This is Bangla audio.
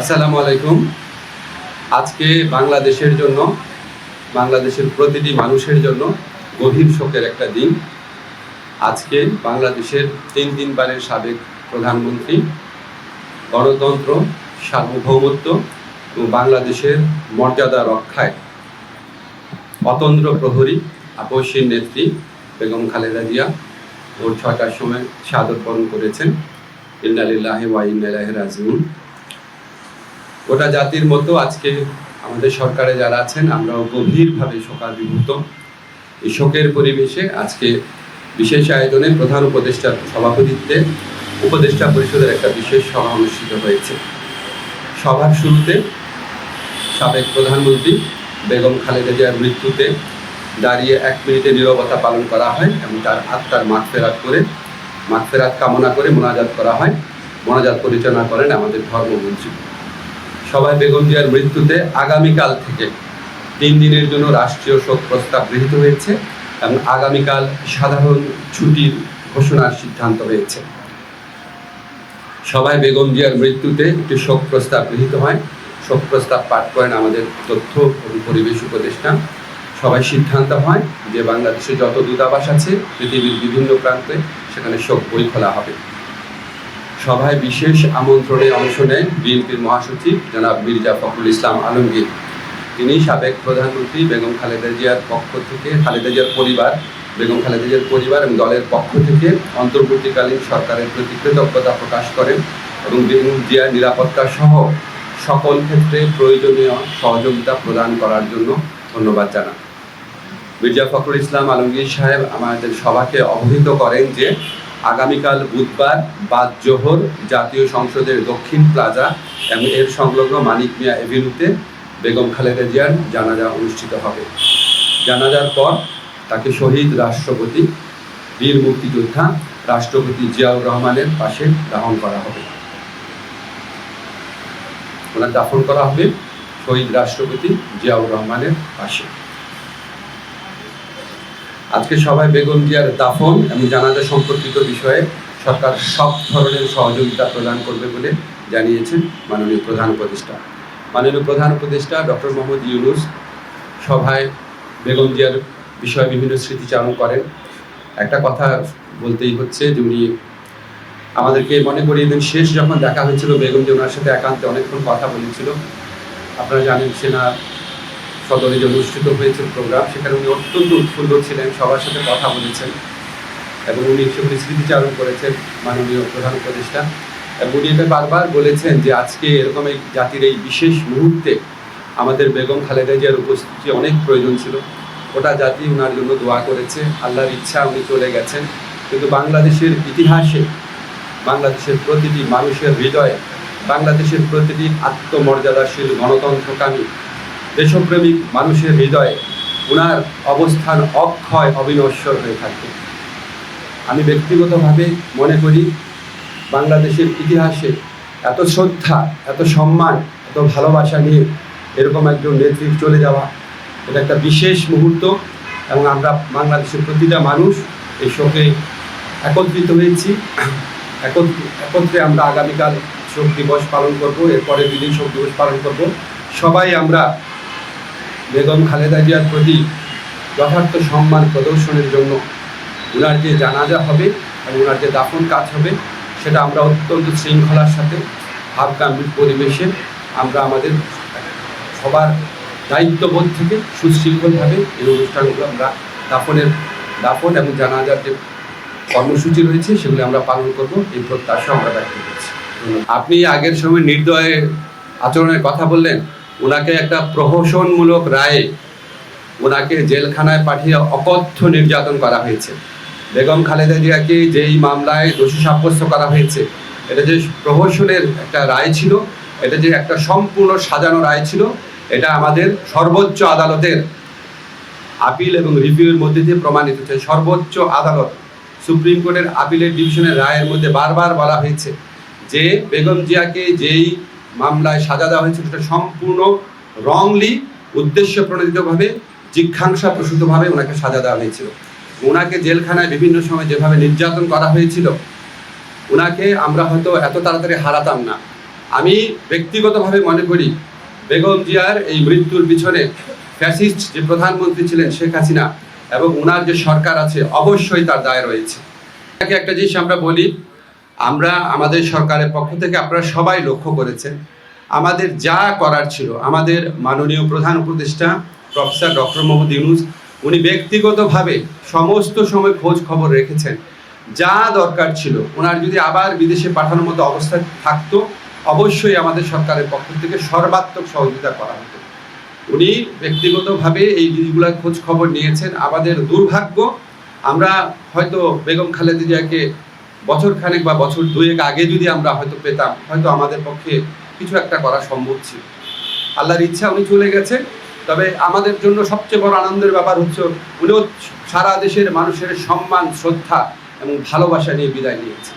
আসসালামু আলাইকুম। আজকে বাংলাদেশের জন্য, বাংলাদেশের প্রতিটি মানুষের জন্য গভীর শোকের একটা দিন। আজকে বাংলাদেশের তিন তিনবারের সাবেক প্রধানমন্ত্রী, গণতন্ত্র, সার্বভৌমত্ব এবং বাংলাদেশের মর্যাদা রক্ষায় অতন্দ্র প্রহরী, আপসীর নেত্রী বেগম খালেদা জিয়া ভোর ছটার সময় সাদর বরণ করেছেন। ইন্নালিল্লাহ ওয়া ইন্নাইলাহি রাজিউন। গোটা জাতির মতো আজকে আমাদের সরকারে যারা আছেন, আমরাও গভীরভাবে শোকাভিভূত এই শোকের পরিবেশে আজকে বিশেষ আয়োজনে প্রধান উপদেষ্টার সভাপতিত্বে উপদেষ্টা পরিষদের একটা বিশেষ সভা অনুষ্ঠিত হয়েছে। সভার শুরুতে সাবেক প্রধানমন্ত্রী বেগম খালেদা জিয়ার মৃত্যুতে দাঁড়িয়ে এক মিনিটে নীরবতা পালন করা হয় এবং তার আত্মার মাগফেরাত করে মাগফেরাত কামনা করে মোনাজাত করা হয়। মোনাজাত পরিচালনা করেন আমাদের ধর্মমন্ত্রী। সবাই বেগম জিয়ার মৃত্যুতে আগামীকাল থেকে তিন দিনের জন্য রাষ্ট্রীয় শোক প্রস্তাব গৃহীত হয়েছে এবং আগামীকাল সাধারণ ছুটির ঘোষণার সিদ্ধান্ত হয়েছে। সবাই বেগম জিয়ার মৃত্যুতে একটি শোক প্রস্তাব গৃহীত হয়। শোক প্রস্তাব পাঠ করেন আমাদের তথ্য এবং পরিবেশ উপদেষ্টা। সবাই সিদ্ধান্ত হয় যে বাংলাদেশে যত দূতাবাস আছে, পৃথিবীর বিভিন্ন প্রান্তে সেখানে শোক বই খোলা হবে। সভায় বিশেষ আমন্ত্রণে অংশ নেন বিএনপির মহাসচিব জনাব মির্জা ফখরুল ইসলাম আলমগীর। তিনি সাবেক প্রধানমন্ত্রী বেগম খালেদা জিয়ার পক্ষ থেকে, খালেদা জিয়ার পরিবার, বেগম খালেদা জিয়ার পরিবার এবং দলের পক্ষ থেকে অন্তর্বর্তীকালীন সরকারের প্রতি কৃতজ্ঞতা প্রকাশ করেন এবং বেগম জিয়ার নিরাপত্তা সহ সকল ক্ষেত্রে প্রয়োজনীয় সহযোগিতা প্রদান করার জন্য ধন্যবাদ জানান। মির্জা ফখরুল ইসলাম আলমগীর সাহেব আমাদের সভাকে অবহিত করেন যে আগামীকাল বুধবার বাদ জোহর জাতীয় সংসদের দক্ষিণ প্লাজা এবং এর সংলগ্ন মানিক মিয়া এভিনিউতে বেগম খালেদা জিয়ার জানাজা অনুষ্ঠিত হবে। জানাজার পর তাকে শহীদ রাষ্ট্রপতি, বীর মুক্তিযোদ্ধা রাষ্ট্রপতি জিয়াউর রহমানের পাশে দাহন করা হবে। ওনার দাফন করা হবে শহীদ রাষ্ট্রপতি জিয়াউর রহমানের পাশে। আজকে সবাই বেগম জিয়ার দাফন এবং জানাজা সম্পর্কিত বিষয়ে সরকার সব ধরনের সহযোগিতা প্রদান করবে বলে জানিয়েছেন মাননীয় প্রধান উপদেষ্টা। মাননীয় প্রধান উপদেষ্টা ডক্টর মোহাম্মদ ইউনুস সভায় বেগম জিয়ার বিষয়ে বিভিন্ন স্মৃতিচারণ করেন। একটা কথা বলতেই হচ্ছে যে উনি আমাদেরকে মনে করিয়ে দেন, শেষ যখন দেখা হয়েছিল, বেগম জিয়া ওনার সাথে একান্তে অনেকক্ষণ কথা বলেছিল। আপনারা জানেন সেনা সদরে যে অনুষ্ঠিত হয়েছে প্রোগ্রাম সেখানে উনি অত্যন্ত উৎফুল্ল ছিলেন, সবার সাথে কথা বলেছেন এবং উনি সেগুলি স্মৃতিচারণ করেছেন মাননীয় প্রধান উপদেষ্টা। এবং উনি এটা বারবার বলেছেন যে আজকে এরকম এই জাতির এই বিশেষ মুহূর্তে আমাদের বেগম খালেদা জিয়ার উপস্থিতি অনেক প্রয়োজন ছিল। ওটা জাতি ওনার জন্য দোয়া করেছে, আল্লাহর ইচ্ছা উনি চলে গেছেন। কিন্তু বাংলাদেশের ইতিহাসে, বাংলাদেশের প্রতিটি মানুষের হৃদয়ে, বাংলাদেশের প্রতিটি আত্মমর্যাদাশীল গণতন্ত্রকামী দেশপ্রেমিক মানুষের হৃদয়ে ওনার অবস্থান অক্ষয় অবিনশ্বর হয়ে থাকবে আমি ব্যক্তিগতভাবে মনে করি, বাংলাদেশের ইতিহাসে এত শ্রদ্ধা, এত সম্মান, এত ভালোবাসা নিয়ে এরকম একজন নেতৃত্ব চলে যাওয়া, এটা একটা বিশেষ মুহূর্ত এবং আমরা বাংলাদেশের প্রতিটা মানুষ এই শোকে একত্রিত হয়েছি। একত্র- আমরা আগামীকাল শোক দিবস পালন করব এরপরে দুদিন শোক দিবস পালন করব। সবাই আমরা বেগম খালেদা জিয়ার প্রতি যথার্থ সম্মান প্রদর্শনের জন্য ওনার যে জানাজা হবে এবং ওনার যে দাফন কাজ হবে, সেটা আমরা অত্যন্ত শৃঙ্খলার সাথে ভাবগাম্ভীর পরিবেশে আমরা আমাদের সবার দায়িত্ববোধ থেকে সুশৃঙ্খলভাবে এই অনুষ্ঠানগুলো আমরা দাফনের, দাফন এবং জানাজার যে কর্মসূচি রয়েছে, সেগুলো আমরা পালন করব। এই প্রত্যাশা আমরা ব্যক্ত করছি। আপনি আগের সময় নির্দয়ে আচরণের কথা বললেন। ওনাকে একটা প্রহসনমূলক রায়ে ওনাকে জেলখানায় পাঠিয়ে অকথ্য নির্যাতন করা হয়েছে। বেগম খালেদা জিয়াকে যেই মামলায় দোষী সাব্যস্ত করা হয়েছে, এটা যে প্রহসনের একটা রায় ছিল, এটা যে একটা সম্পূর্ণ সাজানো রায় ছিল, এটা আমাদের সর্বোচ্চ আদালতের আপিল এবং রিভিউয়ের মধ্যে দিয়ে প্রমাণিত হচ্ছে সর্বোচ্চ আদালত, সুপ্রিম কোর্টের আপিলের ডিভিশনের রায়ের মধ্যে বারবার বলা হয়েছে যে বেগম জিয়াকে যেই মামলায় সাজা দেওয়া হয়েছে সেটা সম্পূর্ণ রংলি উদ্দেশ্য প্রণোদিতভাবে জিজ্ঞাসা প্রসূতভাবে ওনাকে সাজা দেওয়া হয়েছিল। ওনাকে জেলখানায় বিভিন্ন সময় যেভাবে নির্যাতন করা হয়েছিল, ওনাকে আমরা হয়তো এত তাড়াতাড়ি হারাতাম না। আমি ব্যক্তিগতভাবে মনে করি, বেগম জিয়ার এই মৃত্যুর পিছনে ফ্যাসিস্ট যে প্রধানমন্ত্রী ছিলেন শেখ হাসিনা এবং ওনার যে সরকার আছে, অবশ্যই তার দায় রয়েছে। একটা জিনিস আমরা বলি আমরা আমাদের সরকারের পক্ষ থেকে আপনারা সবাই লক্ষ্য করেছেন। আমাদের যা করার ছিল, আমাদের মাননীয় প্রধান উপদেষ্টা প্রফেসর ডক্টর মোহাম্মদ ইউনুস, উনি ব্যক্তিগতভাবে সমস্ত সময় খোঁজ খবর রেখেছেন। যা দরকার ছিল, ওনার যদি আবার বিদেশে পাঠানোর মতো অবস্থা থাকতো, অবশ্যই আমাদের সরকারের পক্ষ থেকে সর্বাত্মক সহযোগিতা করা হতো। উনি ব্যক্তিগতভাবে এই জিনিসগুলোর খোঁজ খবর নিয়েছেন। আমাদের দুর্ভাগ্য, আমরা হয়তো বেগম খালেদা জিয়াকে বছর খানেক বা বছর দুয়েক আগে যদি আমরা হয়তো পেতাম, হয়তো আমাদের পক্ষে কিছু একটা করা সম্ভব ছিল। আল্লাহর ইচ্ছা, উনি চলে গেছে। তবে আমাদের জন্য সবচেয়ে বড় আনন্দের ব্যাপার হচ্ছে, উনিও সারা দেশের মানুষের সম্মান, শ্রদ্ধা এবং ভালোবাসা নিয়ে বিদায় নিয়েছে